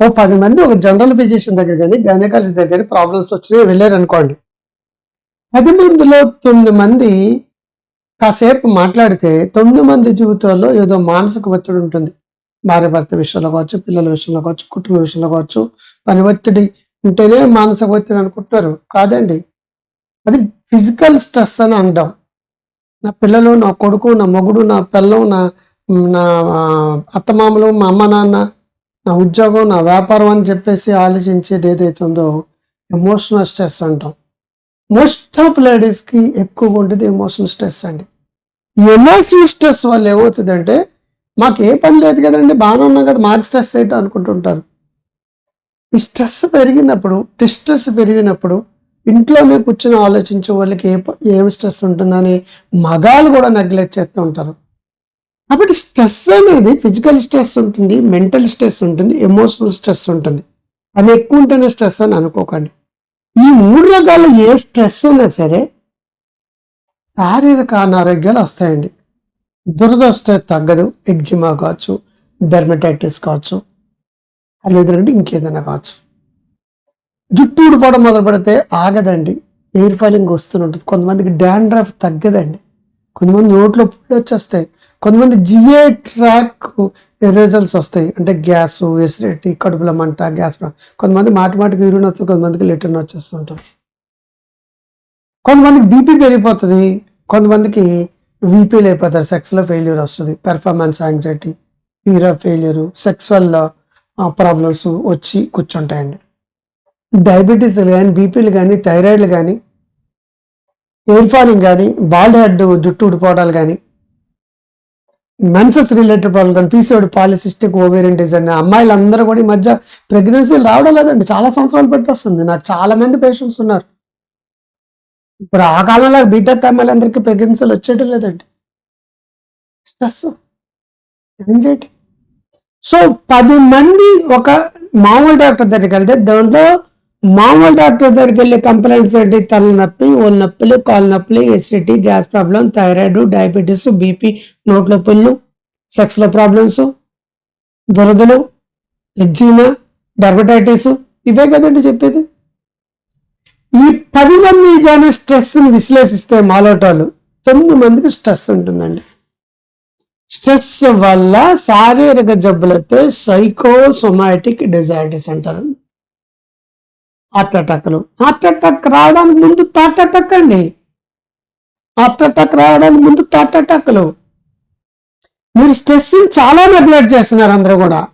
ఓ పది మంది ఒక జనరల్ ఫిజిషియన్ దగ్గర కానీ గైనకాలజీ దగ్గర కానీ ప్రాబ్లమ్స్ వచ్చినాయి వెళ్ళారు అనుకోండి పది మందిలో తొమ్మిది మంది కాసేపు మాట్లాడితే తొమ్మిది మంది జీవితాల్లో ఏదో మానసిక ఒత్తిడి ఉంటుంది. భార్య భర్త విషయంలో కావచ్చు పిల్లల విషయంలో కావచ్చు కుటుంబ విషయంలో కావచ్చు పని ఒత్తిడి ఉంటేనే మానసిక ఒత్తిడి అనుకుంటారు. కాదండి. అది ఫిజికల్ స్ట్రెస్ అని అంటాం. నా పిల్లలు నా కొడుకు నా మొగుడు నా పిల్లం నా నా అత్తమామలు మా అమ్మ నాన్న నా ఉద్యోగం నా వ్యాపారం అని చెప్పేసి ఆలోచించేది ఏదైతే ఉందో ఎమోషనల్ స్ట్రెస్ అంటాం. మోస్ట్ ఆఫ్ లేడీస్కి ఎక్కువగా ఉండేది ఎమోషనల్ స్ట్రెస్ అండి. ఈ ఎమోషనల్ స్ట్రెస్ వల్ల ఏమవుతుందంటే మాకు ఏ పని లేదు కదండి బాగానే ఉన్నాం కదా మాకు స్ట్రెస్ ఏంటో అనుకుంటుంటారు. ఈ స్ట్రెస్ పెరిగినప్పుడు డిస్ట్రెస్ పెరిగినప్పుడు ఇంట్లోనే కూర్చొని ఆలోచించే వాళ్ళకి ఏ ప- ఏం స్ట్రెస్ ఉంటుందని మగాళ్ళు కూడా నెగ్లెక్ట్ చేస్తూ ఉంటారు. కాబట్టి స్ట్రెస్ అనేది ఫిజికల్ స్ట్రెస్ ఉంటుంది మెంటల్ స్ట్రెస్ ఉంటుంది ఎమోషనల్ స్ట్రెస్ ఉంటుంది. అది ఎక్కువ ఉంటేనే స్ట్రెస్ అని అనుకోకండి. ఈ మూడు రకాల ఏ స్ట్రెస్ ఉన్నా సరే శారీరక అనారోగ్యాలు వస్తాయండి. దురద వస్తే తగ్గదు ఎగ్జిమా కావచ్చు డెర్మటైటిస్ కావచ్చు లేదంటే ఇంకేదైనా కావచ్చు. జుట్టు ఊడిపోవడం మొదలు పెడితే ఆగదండి. ఎయిర్ ఫాలింగ్ వస్తూనే ఉంటుంది. కొంతమందికి డాండ్రఫ్ తగ్గదండి. కొంతమంది నోట్లో పుళ్ళు వచ్చేస్తాయి. కొంతమంది జిఏ ట్రాక్ రిజల్ట్స్ వస్తాయి. అంటే గ్యాస్ ఎసిడిటీ కడుపుల మంట గ్యాస్ కొంతమంది మాటి మాటికి యూరిన్ వస్తుంది కొంతమందికి లిటర్న్ వచ్చేస్తుంటుంది కొంతమందికి బీపీ పెరిగిపోతుంది కొంతమందికి వీపీ లేకపోతారు సెక్స్లో ఫెయిల్యూర్ వస్తుంది performance anxiety fear of failure sexual problems వచ్చి కూర్చుంటాయండి. డయాబెటీస్ కానీ బీపీలు కానీ థైరాయిడ్లు కానీ ఎయిర్ ఫాలింగ్ కానీ బాల్డ్ హెడ్ జుట్టు ఊడిపోవడాలు కానీ మెన్సెస్ రిలేటెడ్ ప్రాబ్లం కానీ పీసీఓడి పాలిసిస్టిక్ ఓవేరియన్ డిజైన్ అమ్మాయిలందరూ కూడా ఈ మధ్య ప్రెగ్నెన్సీ రావడం లేదండి. చాలా సంవత్సరాలు పెట్టి వస్తుంది నాకు చాలా మంది పేషెంట్స్ ఉన్నారు. ఇప్పుడు ఆ కాలంలో బీటెక్ అమ్మాయిలు అందరికీ ప్రెగ్నెన్సీలు వచ్చేయడం లేదండి. స్ట్రెస్ ఏంటి సో పది మంది ఒక మామూలు డాక్టర్ దగ్గరికి వెళ్తే దాంట్లో మామూలు డాక్టర్ దగ్గరికి వెళ్ళే కంప్లైంట్స్ ఏంటి? తలనొప్పి ఒళ్ళు నొప్పులు కాలు నొప్పులు acidity gas problem thyroid diabetes BP నోట్లో పుళ్ళు సెక్స్లో ప్రాబ్లమ్స్ దురదలు ఎగ్జీమా డర్మటైటిస్ ఇవే కదండి చెప్పేది? ఈ పది మంది కానీ స్ట్రెస్ని విశ్లేషిస్తే మాలోటాలు తొమ్మిది మందికి స్ట్రెస్ ఉంటుందండి. స్ట్రెస్ వల్ల శారీరక జబ్బులైతే సైకోసొమాటిక్ డిజార్డర్స్ అంటారు. హార్ట్ అటాక్లు. హార్ట్ అటాక్ రావడానికి ముందు థాట్ అటాక్ అండి. హార్ట్ అటాక్ రావడానికి ముందు థాట్ అటాక్లు. మీరు స్ట్రెస్ని చాలా నెగ్లెక్ట్ చేస్తున్నారు అందరూ కూడా.